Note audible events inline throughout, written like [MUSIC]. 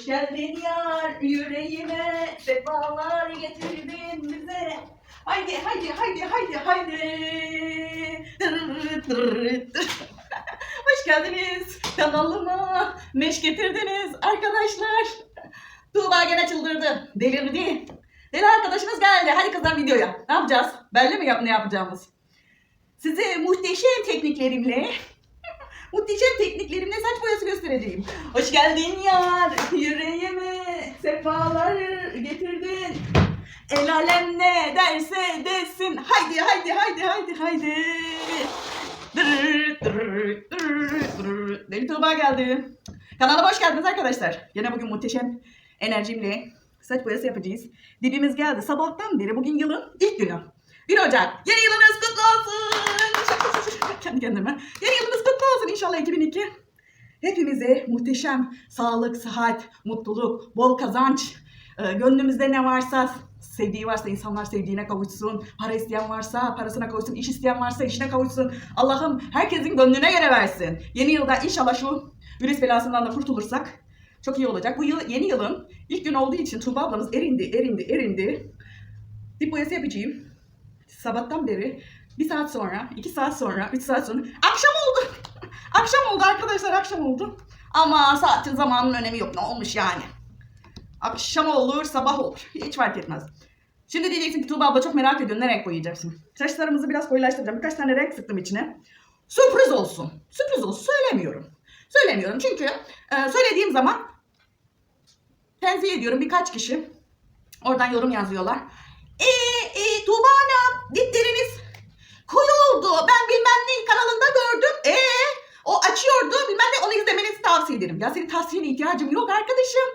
Hoş geldin yar yüreğime sefalar getirdin bize. Haydi haydi haydi haydi haydi. [LAUGHS] Hoş geldiniz kanalıma. Meş getirdiniz arkadaşlar. Tuğba gene çıldırdı. Delirdi. Deli arkadaşımız geldi. Hadi kızlar videoya. Ne yapacağız? Belli mi yap ne yapacağımız? Size muhteşem tekniklerimle muhteşem tekniklerimle saç boyası göstereceğim. Hoş geldin yar yüreğime sefalar getirdin. El alem ne derse desin. Haydi haydi haydi haydi haydi. Dırr, dırr, dırr, dırr. Deli Tuğba geldi. Kanala hoş geldiniz arkadaşlar. Yine bugün muhteşem enerjimle saç boyası yapacağız. Dibimiz geldi. Sabahtan beri bugün yılın ilk günü. 1 Ocak. Yeni yılınız kutlu olsun. Kendi kendime. Yeni yılınız kutlu olsun inşallah 2002. Hepimize muhteşem sağlık, sıhhat, mutluluk, bol kazanç, e, gönlümüzde ne varsa, sevdiği varsa insanlar sevdiğine kavuşsun, para isteyen varsa parasına kavuşsun, iş isteyen varsa işine kavuşsun. Allah'ım herkesin gönlüne göre versin. Yeni yılda inşallah şu virüs belasından da kurtulursak çok iyi olacak. Bu yıl yeni yılın ilk gün olduğu için Tuğba ablamız erindi, erindi, erindi. Dip boyası yapacağım. Sabahtan beri bir saat sonra, iki saat sonra, üç saat sonra akşam oldu. [LAUGHS] akşam oldu arkadaşlar akşam oldu. Ama saatin zamanın önemi yok ne olmuş yani. Akşam olur sabah olur hiç fark etmez. Şimdi diyeceksin ki Tuğba abla çok merak ediyorum ne renk boyayacaksın. Saçlarımızı biraz koyulaştıracağım. Birkaç tane renk sıktım içine. Sürpriz olsun. Sürpriz olsun söylemiyorum. Söylemiyorum çünkü e, söylediğim zaman tenzih ediyorum birkaç kişi. Oradan yorum yazıyorlar. Eee e, Tuğba Hanım dipleriniz koyu oldu. Ben bilmem ne kanalında gördüm. Eee o açıyordu bilmem ne onu izlemenizi tavsiye ederim. Ya senin tavsiyene ihtiyacım yok arkadaşım.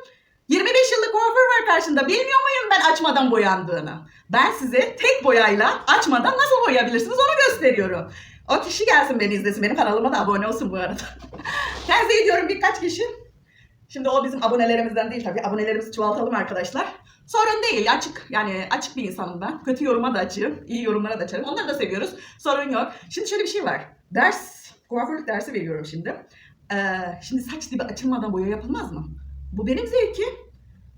25 yıllık kuaför var karşında. Bilmiyor muyum ben açmadan boyandığını? Ben size tek boyayla açmadan nasıl boyayabilirsiniz onu gösteriyorum. O kişi gelsin beni izlesin. Benim kanalıma da abone olsun bu arada. [LAUGHS] Tenzih ediyorum birkaç kişi. Şimdi o bizim abonelerimizden değil tabii. Abonelerimizi çoğaltalım arkadaşlar. Sorun değil. Açık. Yani açık bir insanım ben. Kötü yoruma da açığım. iyi yorumlara da açarım. Onları da seviyoruz. Sorun yok. Şimdi şöyle bir şey var. Ders, kuaförlük dersi veriyorum şimdi. Ee, şimdi saç dibi açılmadan boya yapılmaz mı? Bu benim zevkim.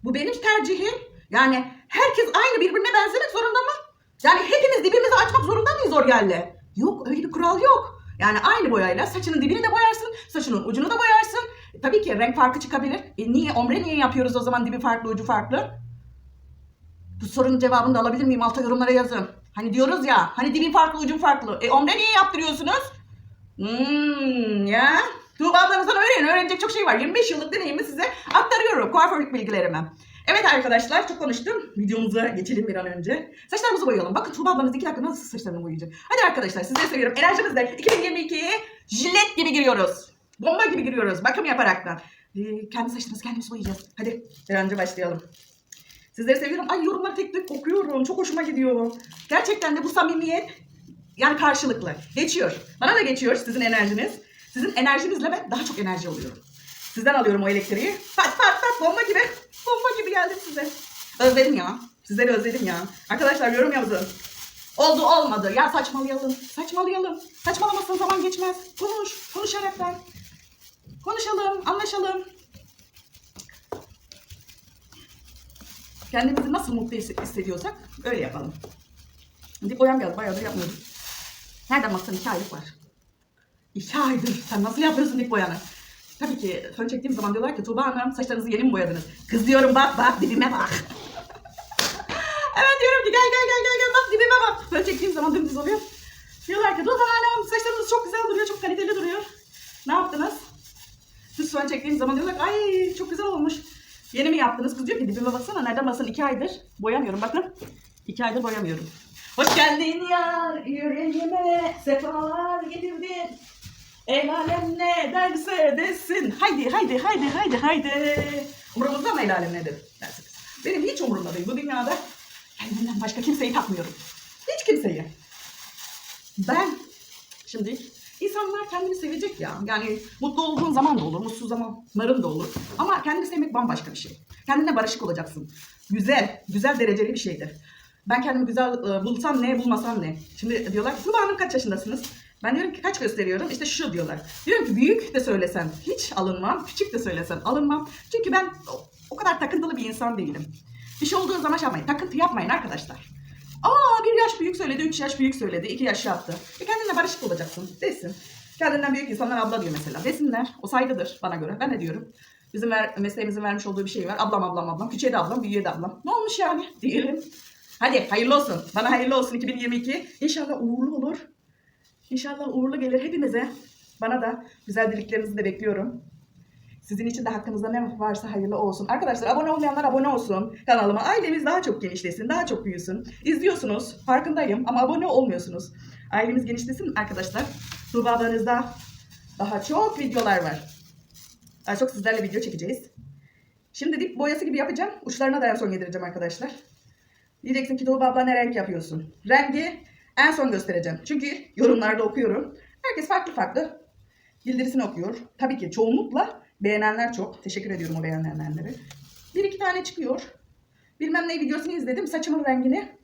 Bu benim tercihim. Yani herkes aynı birbirine benzemek zorunda mı? Yani hepimiz dibimizi açmak zorunda mıyız Oryal'le? Yok öyle bir kural yok. Yani aynı boyayla saçının dibini de boyarsın, saçının ucunu da boyarsın. Tabii ki renk farkı çıkabilir. E niye ombre niye yapıyoruz o zaman dibi farklı ucu farklı? Bu sorunun cevabını da alabilir miyim? Alta yorumlara yazın. Hani diyoruz ya, hani dibin farklı ucun farklı. E ombre niye yaptırıyorsunuz? Hmm, ya. Tuğba ablanızdan öğrenin. Öğrenecek çok şey var. 25 yıllık deneyimi size aktarıyorum. Kuaförlük bilgilerimi. Evet arkadaşlar çok konuştum. Videomuza geçelim bir an önce. Saçlarımızı boyayalım. Bakın Tuğba ablanız 2 dakika nasıl saçlarını boyayacak. Hadi arkadaşlar sizleri seviyorum. Enerjimizle 2022'ye jilet gibi giriyoruz. Bomba gibi giriyoruz. Bakım yaparaktan. Ee, kendi saçlarımızı kendimiz boyayacağız. Hadi bir önce başlayalım. Sizleri seviyorum. Ay yorumlar tek tek okuyorum. Çok hoşuma gidiyor. Gerçekten de bu samimiyet yani karşılıklı. Geçiyor. Bana da geçiyor sizin enerjiniz. Sizin enerjinizle ben daha çok enerji alıyorum. Sizden alıyorum o elektriği. Pat pat pat bomba gibi. Bomba gibi geldim size. Özledim ya. Sizleri özledim ya. Arkadaşlar yorum yazın. Oldu olmadı. Ya saçmalayalım. Saçmalayalım. Saçmalamazsan zaman geçmez. Konuş. Konuşaraktan. Konuşalım. Anlaşalım. Kendimizi nasıl mutlu his- hissediyorsak öyle yapalım. Dip boyam geldi. Bayağıdır yapmıyordum. Nereden baksan iki aylık var. İki [LAUGHS] aydır. Sen nasıl yapıyorsun dip? Tabii ki fön çektiğim zaman diyorlar ki Tuğba Hanım saçlarınızı yeni mi boyadınız? Kız diyorum bak bak dibime bak. [LAUGHS] evet diyorum ki gel gel gel gel gel bak dibime bak. Fön çektiğim zaman dümdüz oluyor. Diyorlar ki Tuğba Hanım saçlarınız çok güzel duruyor, çok kaliteli duruyor. Ne yaptınız? Düz fön çektiğim zaman diyorlar ay çok güzel olmuş. Yeni mi yaptınız? Kız diyor ki dibime baksana nereden baksan iki aydır boyamıyorum bakın. İki aydır boyamıyorum. Hoş geldin yar yüreğime sefalar getirdin. El alem ne derse desin. Haydi haydi haydi haydi haydi. Umurumuzda mı el alem nedir dersiniz. Benim hiç umurumda değil. Bu dünyada kendimden başka kimseyi takmıyorum. Hiç kimseyi. Ben şimdi insanlar kendini sevecek ya. Yani mutlu olduğun zaman da olur, mutsuz zamanların da olur. Ama kendini sevmek bambaşka bir şey. Kendine barışık olacaksın. Güzel, güzel dereceli bir şeydir. Ben kendimi güzel e, bulsam ne, bulmasam ne. Şimdi diyorlar ki Tuba Hanım kaç yaşındasınız? Ben diyorum ki kaç gösteriyorum? İşte şu diyorlar. Diyorum ki büyük de söylesen hiç alınmam, küçük de söylesen alınmam. Çünkü ben O kadar takıntılı bir insan değilim. Bir şey olduğu zaman şey yapmayın. Takıntı yapmayın arkadaşlar. Aa bir yaş büyük söyledi, üç yaş büyük söyledi, iki yaş yaptı. E kendinle barışık olacaksın desin. Kendinden büyük insanlar abla diyor mesela. Desinler. O saygıdır bana göre. Ben de diyorum. Bizim ver, mesleğimizin vermiş olduğu bir şey var. Ablam ablam ablam. Küçüğe de ablam, büyüğe de ablam. Ne olmuş yani? [LAUGHS] Diyelim. Hadi hayırlı olsun. Bana hayırlı olsun 2022. İnşallah uğurlu olur. İnşallah uğurlu gelir hepimize. Bana da güzel dileklerinizi de bekliyorum. Sizin için de hakkınızda ne varsa hayırlı olsun. Arkadaşlar abone olmayanlar abone olsun kanalıma. Ailemiz daha çok genişlesin, daha çok büyüsün. İzliyorsunuz, farkındayım ama abone olmuyorsunuz. Ailemiz genişlesin arkadaşlar. Tuğba ablanızda daha çok videolar var. Daha çok sizlerle video çekeceğiz. Şimdi dip boyası gibi yapacağım. Uçlarına da en son yedireceğim arkadaşlar. Diyeceksin ki Tuğba abla ne renk yapıyorsun? Rengi en son göstereceğim. Çünkü yorumlarda okuyorum. Herkes farklı farklı bildirisini okuyor. Tabii ki çoğunlukla beğenenler çok. Teşekkür ediyorum o beğenenlere. Bir iki tane çıkıyor. Bilmem ne videosunu izledim. Saçımın rengini.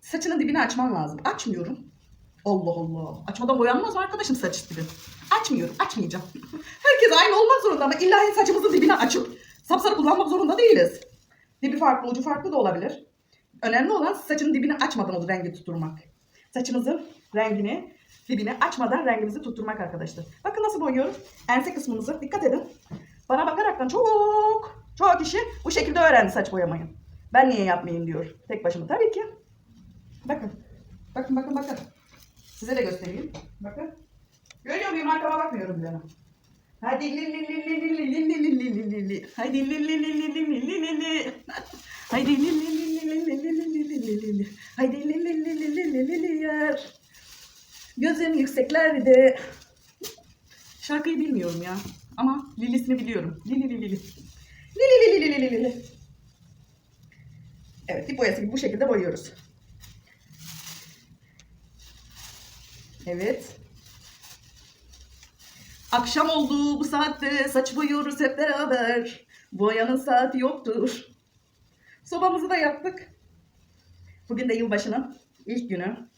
Saçının dibini açmam lazım. Açmıyorum. Allah Allah. Açmadan boyanmaz mı arkadaşım saç dibi? Açmıyorum. Açmayacağım. [LAUGHS] Herkes aynı olmak zorunda ama illa saçımızın dibini açıp sapsarı kullanmak zorunda değiliz. Dibi farklı, ucu farklı da olabilir. Önemli olan saçın dibini açmadan o rengi tutturmak. Saçımızın rengini, dibini açmadan rengimizi tutturmak arkadaşlar. Bakın nasıl boyuyorum. Ense kısmımızı dikkat edin. Bana bakaraktan çok çok kişi bu şekilde öğrendi saç boyamayı. Ben niye yapmayayım diyor. Tek başıma tabii ki. Bakın. Bakın bakın bakın. Size de göstereyim. Bakın. Görüyor muyum? Arkama bakmıyorum bile. Hadi li li li li li li li li li li li. Hadi li li li li li li li li. Haydi li li li li li li li li li li li li. Li li li li li li yar. Gözüm yükseklerde. Şarkıyı bilmiyorum ya. Ama Lilisini biliyorum. Lili li li li. Lili li li li li li li. Evet, dip boyası gibi bu şekilde boyuyoruz. Evet. Akşam oldu bu saatte saç boyuyoruz hep beraber. Boyanın saati yoktur. Sobamızı da yaktık. Bugün de yılbaşının ilk günü.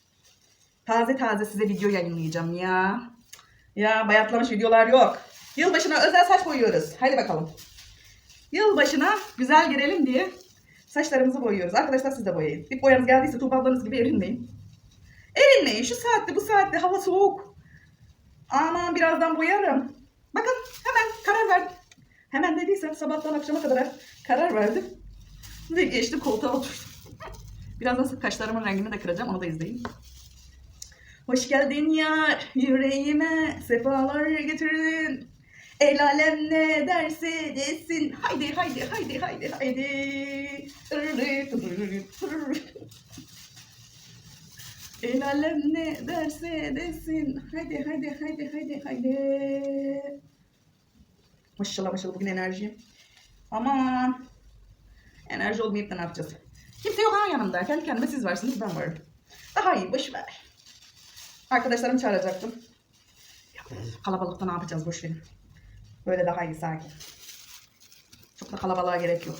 Taze taze size video yayınlayacağım ya. Ya bayatlamış videolar yok. Yılbaşına özel saç boyuyoruz. Haydi bakalım. Yılbaşına güzel girelim diye saçlarımızı boyuyoruz. Arkadaşlar siz de boyayın. Dip boyanız geldiyse Tuğba gibi erinmeyin. Erinmeyin. Şu saatte bu saatte hava soğuk. Aman birazdan boyarım. Bakın hemen karar verdim. Hemen dediysem sabahtan akşama kadar karar verdim. Ve geçtim koltuğa oturdum. [LAUGHS] Birazdan kaşlarımın rengini de kıracağım. Onu da izleyin. Hoş geldin yar yüreğime sefalar getirdin. El alem ne derse desin. Haydi haydi haydi haydi haydi. El alem ne derse desin. Haydi haydi haydi haydi haydi. Maşallah maşallah bugün enerji. Aman. Enerji olmayıp da ne yapacağız? Kimse yok ha yanımda. Kendi kendime siz varsınız ben varım. Daha iyi boş ver. Arkadaşlarımı çağıracaktım. Kalabalıkta ne yapacağız boş verin. Böyle daha iyi sakin. Çok da kalabalığa gerek yok.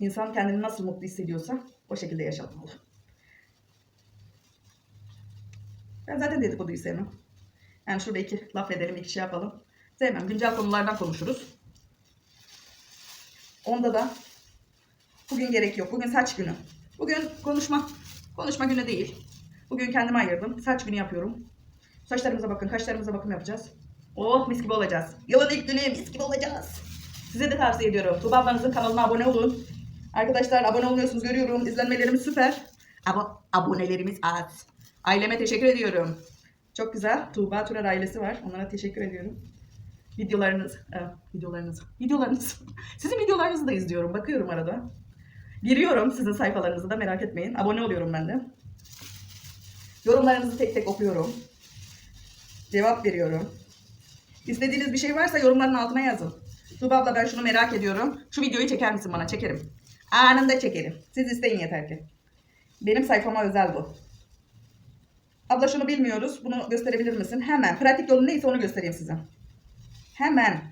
İnsan kendini nasıl mutlu hissediyorsa o şekilde yaşamalı. Ben zaten dedikoduyu sevmem. Yani şurada iki laf edelim, iki şey yapalım. Sevmem. Güncel konulardan konuşuruz. Onda da bugün gerek yok. Bugün saç günü. Bugün konuşma konuşma günü değil. Bugün kendime ayırdım. Saç günü yapıyorum. Saçlarımıza bakın, kaşlarımıza bakım yapacağız. Oh mis gibi olacağız. Yılın ilk günü mis gibi olacağız. Size de tavsiye ediyorum. Tuğba ablanızın kanalına abone olun. Arkadaşlar abone olmuyorsunuz görüyorum. İzlenmelerimiz süper. Ama abonelerimiz az. Aileme teşekkür ediyorum. Çok güzel. Tuğba Turar ailesi var. Onlara teşekkür ediyorum. Videolarınız, e, videolarınız, videolarınız. [LAUGHS] Sizin videolarınızı da izliyorum. Bakıyorum arada. Giriyorum sizin sayfalarınızı da merak etmeyin. Abone oluyorum ben de. Yorumlarınızı tek tek okuyorum. Cevap veriyorum. İstediğiniz bir şey varsa yorumların altına yazın. Tuğba abla ben şunu merak ediyorum. Şu videoyu çeker misin bana? Çekerim. Anında çekerim. Siz isteyin yeter ki. Benim sayfama özel bu. Abla şunu bilmiyoruz. Bunu gösterebilir misin? Hemen. Pratik yolu neyse onu göstereyim size. Hemen.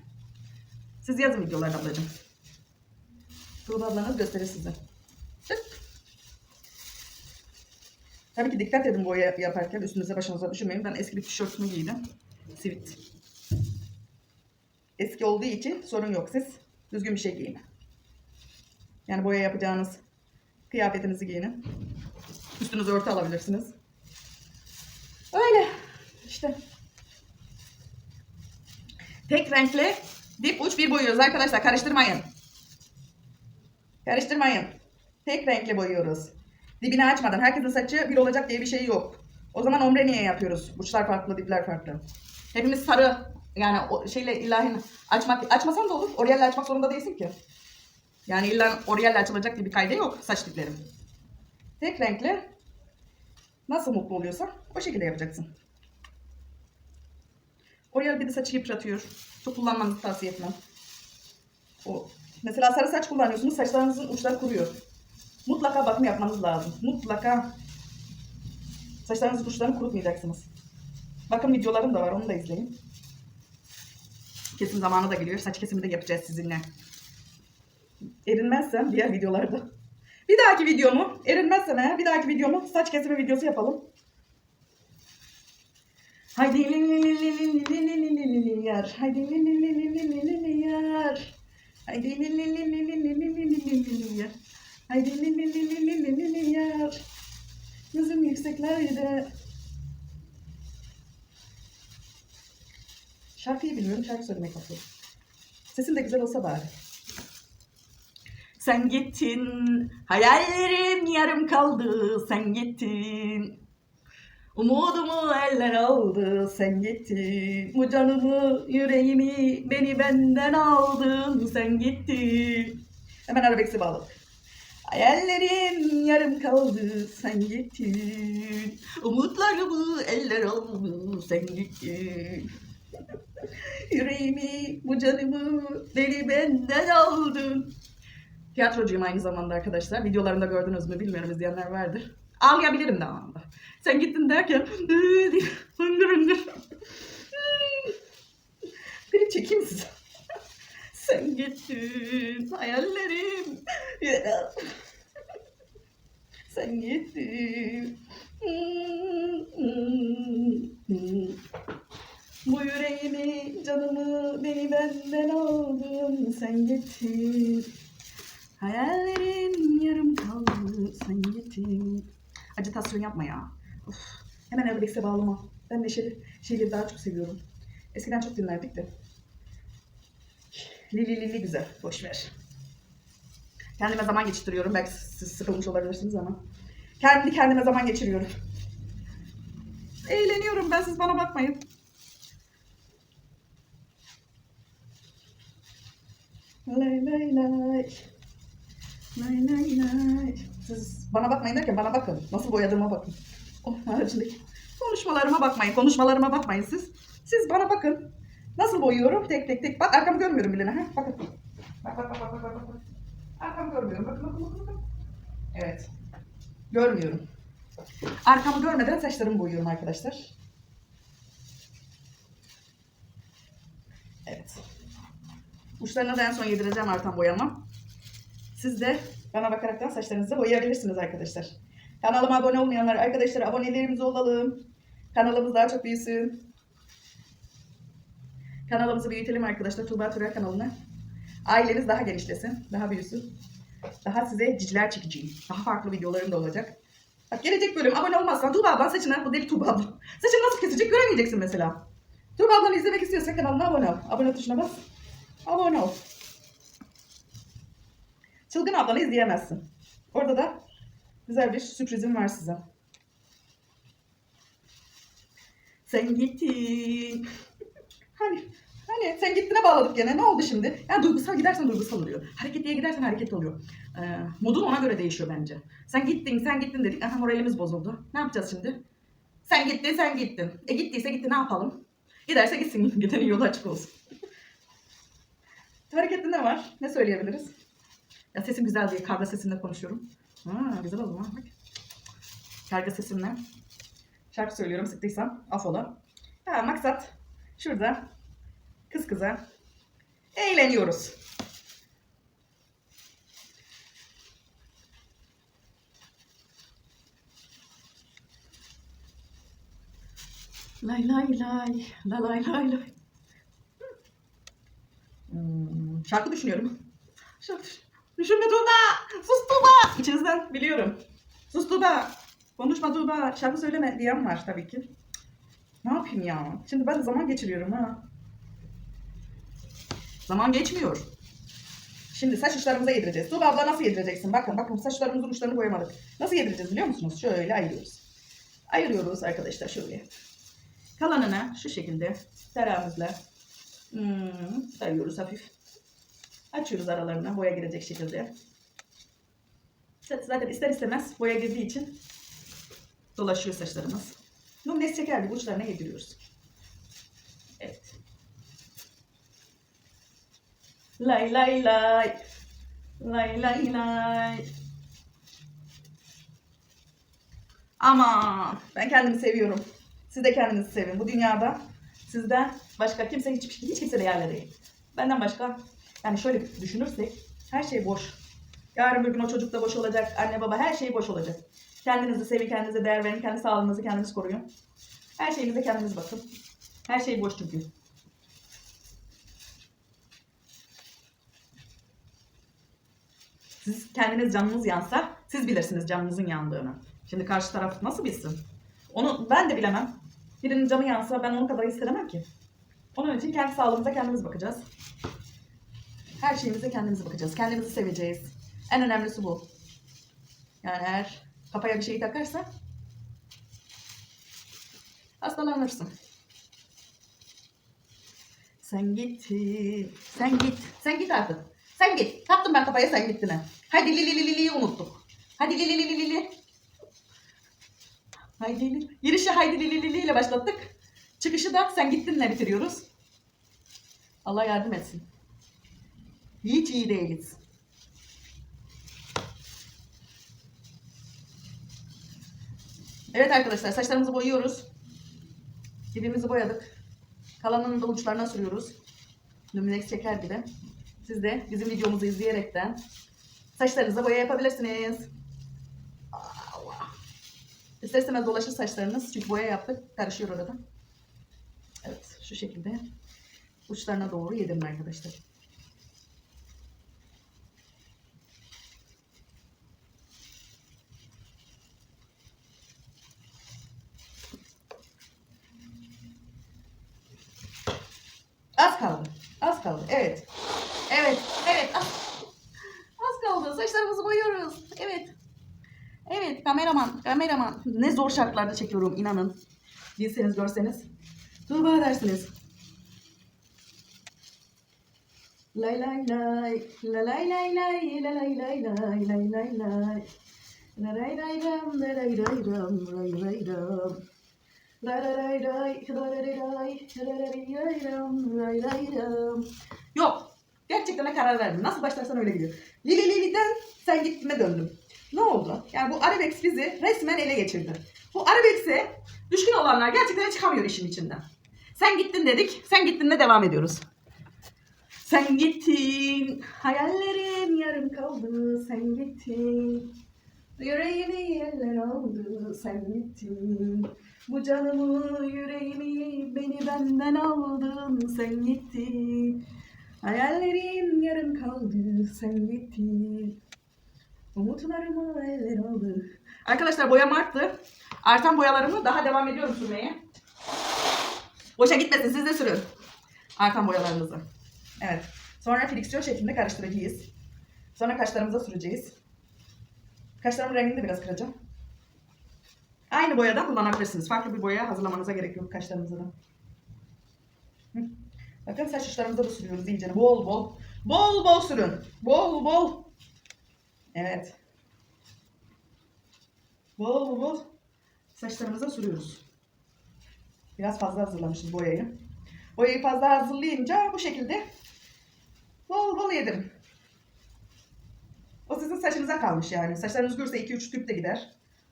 Siz yazın videoları ablacığım. Tuğba ablanız gösterir size. Tık. Tabii ki dikkat edin boya yaparken üstünüze başınıza düşürmeyin. Ben eski bir tişörtümü giydim. Sivit. Eski olduğu için sorun yok siz. Düzgün bir şey giyin. Yani boya yapacağınız kıyafetinizi giyinin. Üstünüze örtü alabilirsiniz. Öyle. İşte. Tek renkli dip uç bir boyuyoruz arkadaşlar. Karıştırmayın. Karıştırmayın. Tek renkli boyuyoruz. Dibini açmadan. Herkesin saçı bir olacak diye bir şey yok. O zaman ombre niye yapıyoruz? Uçlar farklı, dipler farklı. Hepimiz sarı yani o şeyle ilahi açmak açmasan da olur. Oryalle açmak zorunda değilsin ki. Yani illa oryalle açılacak diye bir kaydı yok saç diplerim. Tek renkli nasıl mutlu oluyorsa o şekilde yapacaksın. Oryal bir de saçı yıpratıyor. Çok kullanmanızı tavsiye etmem. O. Mesela sarı saç kullanıyorsunuz. Saçlarınızın uçları kuruyor. Mutlaka bakım yapmanız lazım. Mutlaka saçlarınızı kuşlarını kurutmayacaksınız. Bakın videolarım da var onu da izleyin. Kesim zamanı da geliyor. Saç kesimi de yapacağız sizinle. Erinmezsem diğer videolarda. Bir dahaki videomu erinmezsem he, bir dahaki videomu saç kesimi videosu yapalım. Haydi yar. Haydi yar. Haydi yar. Haydi li li li li li li li li yar. Yükseklerde. Şarkıyı bilmiyorum, şarkı söylemek istiyorum. Sesim de güzel olsa bari. Sen gittin, hayallerim yarım kaldı, sen gittin. Umudumu eller aldı, sen gittin. Bu canımı, yüreğimi, beni benden aldın, sen gittin. Hemen arabeksi bağladık. Hayallerim yarım kaldı, sen gittin. Umutlarımı eller aldı, sen gittin. Yüreğimi, bu canımı, beni benden aldın. Tiyatrocuyum aynı zamanda arkadaşlar. Videolarımda gördünüz mü bilmiyorum izleyenler vardır. Ağlayabilirim de anında. Sen gittin derken hıngır hıngır. Klip çekeyim size. Sen gittin hayallerim. Sen gittin. Bu yüreğimi, canımı, beni benden aldın. Sen gittin. Hayallerim yarım kaldı. Sen gittin. Acitasyon yapma ya. Of. Hemen Arabeks'e bağlama. Ben neşeli şeyleri daha çok seviyorum. Eskiden çok dinlerdik de. Lili lili güzel. Boş ver. Kendime zaman geçiriyorum. Belki siz sıkılmış olabilirsiniz ama. Kendi kendime zaman geçiriyorum. Eğleniyorum ben siz bana bakmayın. Lay lay lay. Lay lay lay. Siz bana bakmayın derken bana bakın. Nasıl boyadığıma bakın. O haricindeki konuşmalarıma bakmayın. Konuşmalarıma bakmayın siz. Siz bana bakın. Nasıl boyuyorum? Tek tek tek. Bak arkamı görmüyorum bile. Ha? Bakın. Bak bak bak bak bak. Arkamı görmüyorum. Bakın bakın. bakın. Evet. Görmüyorum. Arkamı görmeden saçlarımı boyuyorum arkadaşlar. Evet. Uçlarına da en son yedireceğim artan boyama. Siz de bana bakaraktan saçlarınızı boyayabilirsiniz arkadaşlar. Kanalıma abone olmayanlar arkadaşlar abonelerimiz olalım. Kanalımız daha çok büyüsün. Kanalımızı büyütelim arkadaşlar. Tuğba Türel kanalına. Aileniz daha genişlesin. Daha büyüsün. Daha size ciciler çekeceğim. Daha farklı videolarım da olacak. Bak gelecek bölüm abone olmazsan Tuğba ablan saçına bu deli Tuğba abla. Saçını nasıl kesecek göremeyeceksin mesela. Tuğba ablanı izlemek istiyorsan kanalına abone ol. Abone tuşuna bas. Abone ol. Çılgın ablanı izleyemezsin. Orada da güzel bir sürprizim var size. Sen gittin. Hani hani sen gittiğine bağladık gene. Ne oldu şimdi? Yani duygusal gidersen duygusal oluyor. Hareketliye gidersen hareket oluyor. Ee, modun ona göre değişiyor bence. Sen gittin, sen gittin dedik. Aha moralimiz bozuldu. Ne yapacağız şimdi? Sen gittin, sen gittin. E gittiyse gitti ne yapalım? Giderse gitsin. [LAUGHS] Gidenin yolu açık olsun. Harekette ne var? Ne söyleyebiliriz? Ya sesim güzel diye karga sesimle konuşuyorum. Ha, güzel oldu. Bak. Karga sesimle. Şarkı söylüyorum sıktıysam affola. Ha, maksat şurada kız kıza eğleniyoruz. Lay lay lay, la lay lay lay. Hmm, Şarkı düşünüyorum. Şarkı düş- Düşünme Tuğba. Sus Tuğba. İçinizden biliyorum. Sus Tuğba. Konuşma Tuğba. Şarkı söyleme diyen var tabii ki. Ne yapayım ya? Şimdi ben zaman geçiriyorum ha. Zaman geçmiyor. Şimdi saç uçlarımıza yedireceğiz. Tuğba abla nasıl yedireceksin? Bakın bakın saçlarımızın uçlarını boyamadık. Nasıl yedireceğiz biliyor musunuz? Şöyle ayırıyoruz. Ayırıyoruz arkadaşlar şöyle. Kalanını şu şekilde tarağımızla hmm, sayıyoruz hafif. Açıyoruz aralarına boya girecek şekilde. Zaten ister istemez boya girdiği için dolaşıyor saçlarımız. Bunu gibi uçlarına yediriyoruz. Evet. Lay lay lay. Lay lay lay. Ama ben kendimi seviyorum. Siz de kendinizi sevin. Bu dünyada sizden başka kimse hiç, hiç kimse değerli değil. Benden başka yani şöyle düşünürsek her şey boş. Yarın bir gün o çocuk da boş olacak. Anne baba her şey boş olacak. Kendinizi sevin, kendinize değer verin. Kendi sağlığınızı kendiniz koruyun. Her şeyinize kendiniz bakın. Her şey boş çünkü. Siz kendiniz canınız yansa siz bilirsiniz canınızın yandığını. Şimdi karşı taraf nasıl bilsin? Onu ben de bilemem. Birinin canı yansa ben onun kadar hissedemem ki. Onun için kendi sağlığımıza kendimiz bakacağız. Her şeyimize kendimize bakacağız. Kendimizi seveceğiz. En önemlisi bu. Yani eğer kafaya bir şey takarsa hastalanırsın. Sen gittin. Sen git. Sen git artık. Sen git. Taktım ben kafaya sen gittin. ha. Hadi li li li li li'yi unuttuk. Hadi li li li li li li. Haydi li. Girişi haydi li li li li ile başlattık. Çıkışı da sen gittinle bitiriyoruz. Allah yardım etsin. Hiç iyi değiliz. Evet arkadaşlar saçlarımızı boyuyoruz. Dibimizi boyadık. Kalanını da uçlarına sürüyoruz. Luminex çeker gibi. Siz de bizim videomuzu izleyerekten saçlarınıza boya yapabilirsiniz. İster istemez dolaşır saçlarınız. Çünkü boya yaptık. Karışıyor orada. Evet şu şekilde uçlarına doğru yedirin arkadaşlar. Az kaldı. Az kaldı. Evet. Evet. Evet. Az, az kaldı. Saçlarımızı boyuyoruz. Evet. Evet. Kameraman. Kameraman. Ne zor şartlarda çekiyorum inanın. Bilseniz görseniz. Tuğba dersiniz. Lay lay lay. La lay lay lay. La lay lay lay. Lay lay lay. La lay lay ram. La lay lay ram. Lay lay ram. Lay lay lay lay. La lay lay. La lay lay ram. Lay lay ram. Yok. Gerçekten karar verdim. Nasıl başlarsan öyle gidiyor. Lili Lili'den sen gitme döndüm. Ne oldu? Yani bu Arabex bizi resmen ele geçirdi. Bu Arabex'e düşkün olanlar gerçekten çıkamıyor işin içinden. Sen gittin dedik. Sen gittin de devam ediyoruz. Sen gittin. Hayallerim yarım kaldı. Sen gittin. Yüreğimi yerler aldı. Sen gittin. Bu canımı, yüreğimi, beni benden aldın. Sen gittin. Hayallerim yarım kaldı. Sen gittin. Umutlarımı eller aldı. Arkadaşlar boyam arttı. Artan boyalarımı daha devam ediyorum sürmeye. Boşa gitmesin siz de sürün. Artan boyalarınızı. Evet. Sonra friksiyon şeklinde karıştıracağız. Sonra kaşlarımıza süreceğiz. Kaşlarımın rengini de biraz kıracağım. Aynı boyadan kullanabilirsiniz. Farklı bir boya hazırlamanıza gerek yok kaşlarınıza da. Bakın saç uçlarımıza da sürüyoruz iyice. Bol bol. Bol bol sürün. Bol bol. Evet. Bol bol saçlarımıza sürüyoruz. Biraz fazla hazırlamışız boyayı. Boyayı fazla hazırlayınca bu şekilde bol bol yedim. O sizin saçınıza kalmış yani. Saçlarınız görse 2-3 tüp de gider.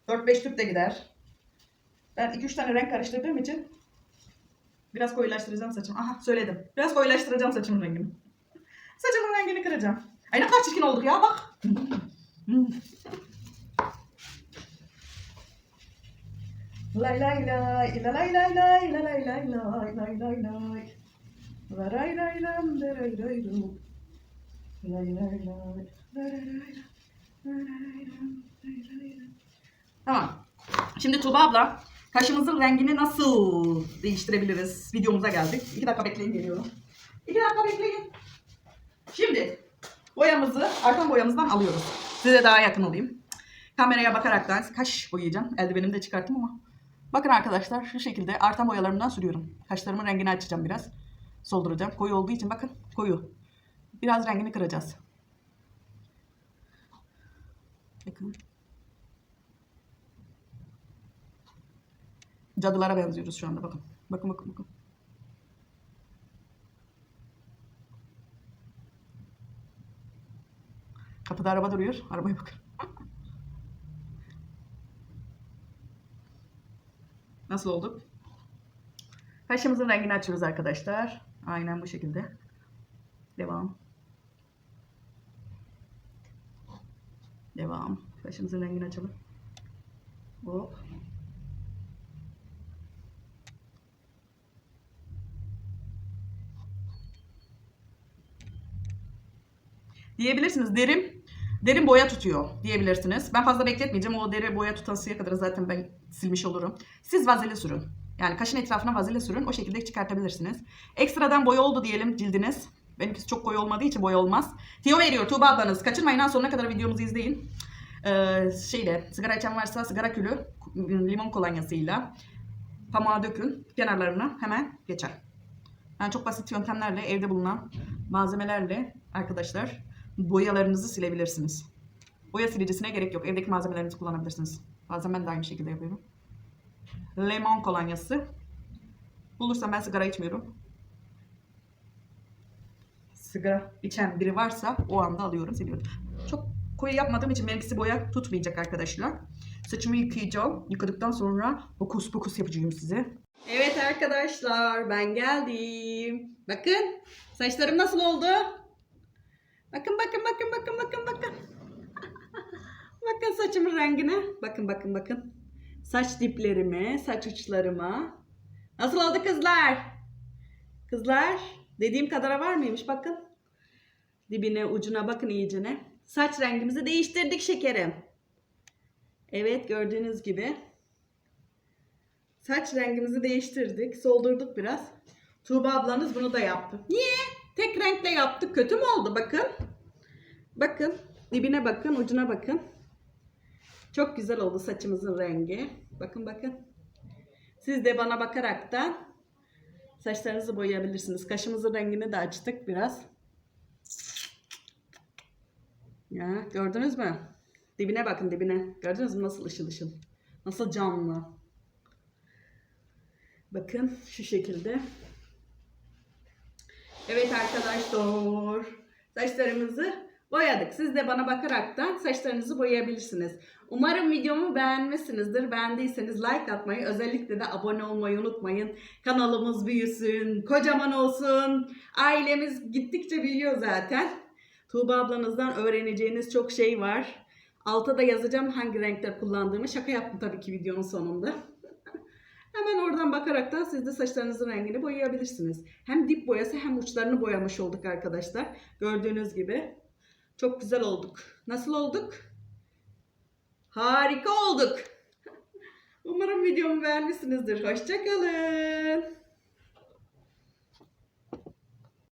4-5 tüp de gider. Ben 2-3 tane renk karıştırdığım için biraz koyulaştıracağım saçımı. Aha söyledim. Biraz koyulaştıracağım saçımın rengini. Saçımın rengini kıracağım. Ay ne kadar çirkin olduk ya bak. Lay lay lay, la lay lay lay, la lay lay lay, lay lay lay. La lay lay lam, la lay lay lam. Tamam. Şimdi Tuğba abla kaşımızın rengini nasıl değiştirebiliriz? Videomuza geldik. İki dakika bekleyin geliyorum. İki dakika bekleyin. Şimdi boyamızı artan boyamızdan alıyoruz. Size daha yakın olayım. Kameraya bakaraktan kaş boyayacağım. Eldivenimi de çıkarttım ama. Bakın arkadaşlar şu şekilde artan boyalarımdan sürüyorum. Kaşlarımın rengini açacağım biraz. Solduracağım. Koyu olduğu için bakın koyu. Biraz rengini kıracağız. Bakın. Cadılara benziyoruz şu anda bakın. Bakın bakın bakın. Kapıda araba duruyor. Arabaya bakın. Nasıl olduk? Kaşımızın rengini açıyoruz arkadaşlar. Aynen bu şekilde. Devam. Devam. Kaşımızın rengini açalım. Hop. Diyebilirsiniz derim derin boya tutuyor diyebilirsiniz. Ben fazla bekletmeyeceğim. O deri boya tutasıya kadar zaten ben silmiş olurum. Siz vazeli sürün. Yani kaşın etrafına vazeli sürün. O şekilde çıkartabilirsiniz. Ekstradan boya oldu diyelim cildiniz. Benimkisi çok koyu olmadığı için boya olmaz. Tiyo veriyor Tuğba ablanız. Kaçırmayın sonuna kadar videomuzu izleyin. Ee, şeyle sigara içen varsa sigara külü limon kolonyasıyla pamuğa dökün. Kenarlarına hemen geçer. Yani çok basit yöntemlerle evde bulunan malzemelerle arkadaşlar boyalarınızı silebilirsiniz. Boya silicisine gerek yok. Evdeki malzemelerinizi kullanabilirsiniz. Bazen ben de aynı şekilde yapıyorum. Lemon kolonyası. Bulursam ben sigara içmiyorum. Sigara içen biri varsa o anda alıyorum, siliyorum. Çok koyu yapmadığım için benimkisi boya tutmayacak arkadaşlar. Saçımı yıkayacağım. Yıkadıktan sonra fokus fokus yapacağım size. Evet arkadaşlar ben geldim. Bakın saçlarım nasıl oldu? Bakın bakın bakın bakın bakın bakın. [LAUGHS] bakın saçımın rengine. Bakın bakın bakın. Saç diplerime, saç uçlarıma. Nasıl oldu kızlar? Kızlar dediğim kadara var mıymış bakın. Dibine ucuna bakın iyicene. Saç rengimizi değiştirdik şekerim. Evet gördüğünüz gibi. Saç rengimizi değiştirdik. Soldurduk biraz. Tuğba ablanız bunu da yaptı. Niye? Tek renkle yaptık. Kötü mü oldu? Bakın. Bakın. Dibine bakın. Ucuna bakın. Çok güzel oldu saçımızın rengi. Bakın bakın. Siz de bana bakaraktan saçlarınızı boyayabilirsiniz. Kaşımızın rengini de açtık biraz. Ya gördünüz mü? Dibine bakın dibine. Gördünüz mü nasıl ışıl ışıl? Nasıl canlı? Bakın şu şekilde. Evet arkadaşlar. Saçlarımızı boyadık. Siz de bana bakaraktan saçlarınızı boyayabilirsiniz. Umarım videomu beğenmişsinizdir. Beğendiyseniz like atmayı, özellikle de abone olmayı unutmayın. Kanalımız büyüsün, kocaman olsun. Ailemiz gittikçe büyüyor zaten. Tuğba ablanızdan öğreneceğiniz çok şey var. Alta da yazacağım hangi renkler kullandığımı. Şaka yaptım tabii ki videonun sonunda. Hemen oradan bakaraktan siz de saçlarınızın rengini boyayabilirsiniz. Hem dip boyası hem uçlarını boyamış olduk arkadaşlar. Gördüğünüz gibi. Çok güzel olduk. Nasıl olduk? Harika olduk. [LAUGHS] Umarım videomu beğenmişsinizdir. Hoşçakalın.